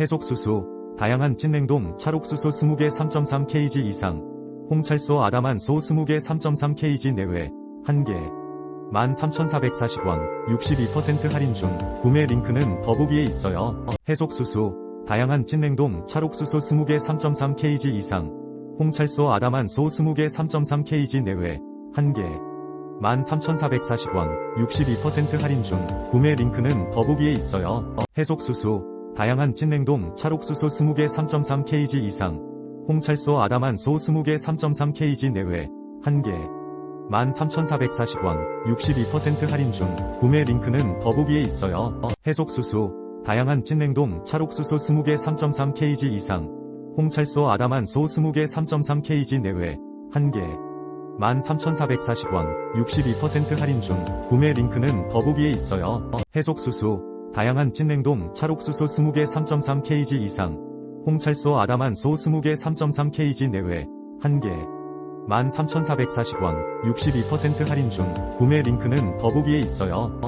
해속수수, 다양한 찐냉동 찰옥수수 20개 3.3kg 이상, 홍찰소 아담한 소 20개 3.3kg 내외, 1개, 13,440원, 62% 할인 중, 구매 링크는 더보기에 있어요. 해속수수, 다양한 찐냉동 찰옥수수 20개 3.3kg 이상, 홍찰소 아담한 소 20개 3.3kg 내외, 1개, 13,440원, 62% 할인 중, 구매 링크는 더보기에 있어요. 해속수수, 다양한 찐냉동 찰옥수수 20개 3.3kg 이상, 홍찰소 아담한 소 20개 3.3kg 내외, 1개, 13,440원, 62% 할인 중, 구매 링크는 더보기에 있어요. 해속수수, 다양한 찐냉동 찰옥수수 20개 3.3kg 이상, 홍찰소 아담한 소 20개 3.3kg 내외, 1개, 13,440원, 62% 할인 중, 구매 링크는 더보기에 있어요. 해속수수, 다양한 찐냉동 찰옥수수 20개 3.3kg 이상, 홍찰소 아담한 소 20개 3.3kg 내외, 1개, 13,440원, 62% 할인 중, 구매 링크는 더보기에 있어요.